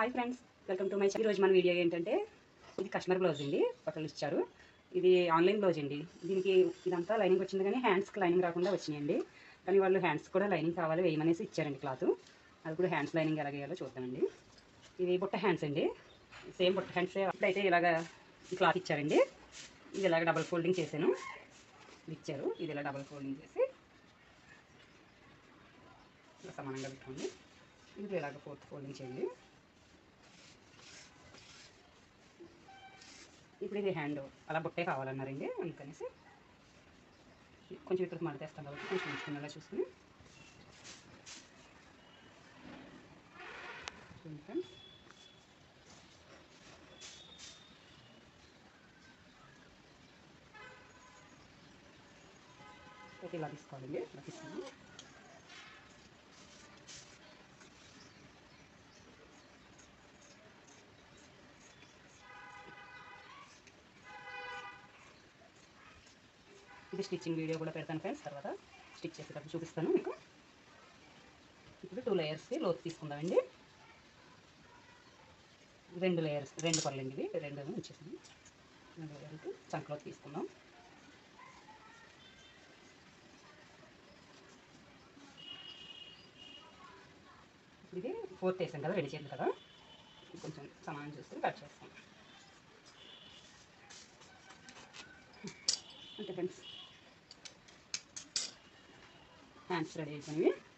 Hi friends welcome to my ఈరోజు మన video ఏంటంటే ఇది కస్టమర్ బ్లౌజ్ అండి. బట్టలు ఇచ్చారు ఇది ఆన్లైన్ బ్లౌజ్ అండి. దీనికి ఇదంతా లైనింగ్ వచ్చింది కానీ హ్యాండ్స్కి లైనింగ్ రాకుండా వచ్చినాయండి. కానీ వాళ్ళు హ్యాండ్స్ కూడా లైనింగ్ కావాలి వేయమనేసి ఇచ్చారండి క్లాత్ అది కూడా హ్యాండ్స్ లైనింగ్ ఎలా వేయాలో చూద్దామండి. ఇది బుట్ట హ్యాండ్స్ అండి. సేమ్ బుట్ట హ్యాండ్స్ అప్పుడైతే ఇలాగ క్లాత్ ఇచ్చారండి. ఇది ఇలాగ డబల్ ఫోల్డింగ్ చేశాను. ఇచ్చారు. ఇది ఇలా డబల్ ఫోల్డింగ్ చేసి ఇలా సమానంగా పెట్టుకోండి. ఇది ఇలాగ ఫోర్త్ ఫోల్డింగ్ చేయండి. ఇప్పుడు ఇది హ్యాండ్ అలా బుట్టే కావాలన్నారండి. అందుకనేసి కొంచెం ఇక్కడ మడతేస్తాం కాబట్టి కొంచెం ఉంచుకునేలా చూసుకుని ఓకే ఇలా తీసుకోవాలండి. ఇలా తీసుకోండి. ఇది స్టిచ్చింగ్ వీడియో కూడా పెడతాను ఫ్రెండ్స్ తర్వాత స్టిచ్ చేసేటప్పుడు చూపిస్తాను మీకు. ఇప్పుడు టూ లేయర్స్కి లోతు తీసుకుందామండి. రెండు లేయర్స్ రెండు పర్లేండి ఇవి రెండు వచ్చేసింది రెండు లేయర్కి చంకలోతు తీసుకుందాం. ఇప్పుడు ఇది ఫోర్త్ వేసాం కదా రెడీ చేయాలి కదా. కొంచెం సమానం చూస్తే కట్ చేస్తాం. అంతే ఫ్రెండ్స్. पाँच सय